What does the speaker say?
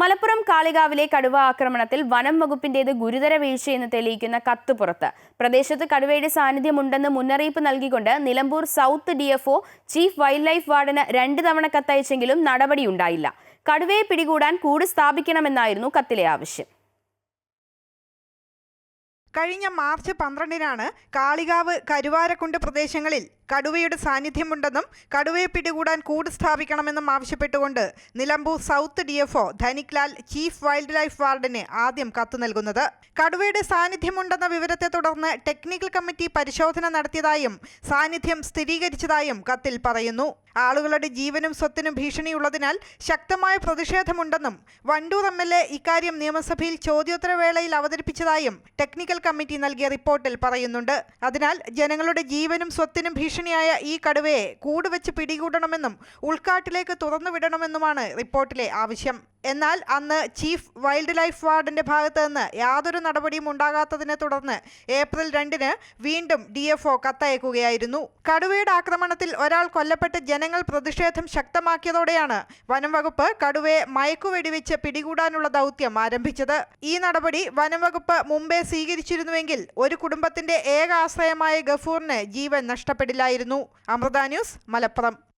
മലപ്പുറം കാളികാവിലെ കടുവ ആക്രമണത്തിൽ വനം വകുപ്പിന്റേത് ഗുരുതര വീഴ്ചയെന്ന് തെളിയിക്കുന്ന കത്ത് പുറത്ത്. പ്രദേശത്ത് കടുവയുടെ സാന്നിധ്യമുണ്ടെന്ന് മുന്നറിയിപ്പ് നൽകിക്കൊണ്ട് Nilambur south DFO chief wildlife വാർഡന് രണ്ട് തവണ കത്തയച്ചെങ്കിലും നടപടിയുണ്ടായില്ല. കടുവയെ പിടികൂടാൻ കൂട് സ്ഥാപിക്കണമെന്നായിരുന്നു കത്തിലെ ആവശ്യം. കഴിഞ്ഞ മാർച്ച് പന്ത്രണ്ടിനാണ് കാളികാവ് കരുവാരക്കുണ്ട് പ്രദേശങ്ങളിൽ കടുവയുടെ സാന്നിധ്യമുണ്ടെന്നും കടുവയെ പിടികൂടാൻ കൂട് സ്ഥാപിക്കണമെന്നും ആവശ്യപ്പെട്ടുകൊണ്ട് Nilambur south DFO Dhaniklal chief wildlife വാർഡിന് ആദ്യം കത്ത് നൽകുന്നത്. കടുവയുടെ സാന്നിധ്യമുണ്ടെന്ന വിവരത്തെ തുടർന്ന് ടെക്നിക്കൽ കമ്മിറ്റി പരിശോധന നടത്തിയതായും സാന്നിധ്യം സ്ഥിരീകരിച്ചതായും കത്തിൽ പറയുന്നു. ആളുകളുടെ ജീവനും സ്വത്തിനും ഭീഷണിയുള്ളതിനാൽ ശക്തമായ പ്രതിഷേധമുണ്ടെന്നും വണ്ടൂർ എം എൽ എ ഇക്കാര്യം നിയമസഭയിൽ ചോദ്യോത്തരവേളയിൽ അവതരിപ്പിച്ചതായും ടെക്നിക്കൽ കമ്മിറ്റി നൽകിയ റിപ്പോർട്ടിൽ പറയുന്നുണ്ട്. അതിനാൽ ജനങ്ങളുടെ ജീവനും സ്വത്തിനും ഭീഷണിയായ ഈ കടുവയെ കൂടുവെച്ച് പിടികൂടണമെന്നും ഉൾക്കാട്ടിലേക്ക് തുറന്നുവിടണമെന്നുമാണ് റിപ്പോർട്ടിലെ ആവശ്യം. എന്നാൽ അന്ന് ചീഫ് വൈൽഡ് ലൈഫ് വാർഡിന്റെ ഭാഗത്ത് നിന്ന് യാതൊരു നടപടിയും ഉണ്ടാകാത്തതിനെ തുടർന്ന് ഏപ്രിൽ രണ്ടിന് വീണ്ടും ഡി എഫ് ഒ കത്തയക്കുകയായിരുന്നു. കടുവയുടെ ആക്രമണത്തിൽ ഒരാൾ കൊല്ലപ്പെട്ട് ജനങ്ങൾ പ്രതിഷേധം ശക്തമാക്കിയതോടെയാണ് വനം വകുപ്പ് കടുവയെ മയക്കുവെടിവെച്ച് പിടികൂടാനുള്ള ദൗത്യം ആരംഭിച്ചത്. ഈ നടപടി വനം വകുപ്പ് മുമ്പേ സ്വീകരിച്ചിരുന്നുവെങ്കിൽ ഒരു കുടുംബത്തിന്റെ ഏക ആശ്രയമായ ഗഫൂറിന് ജീവൻ നഷ്ടപ്പെടില്ലായിരുന്നു. അമൃത ന്യൂസ് മലപ്പുറം.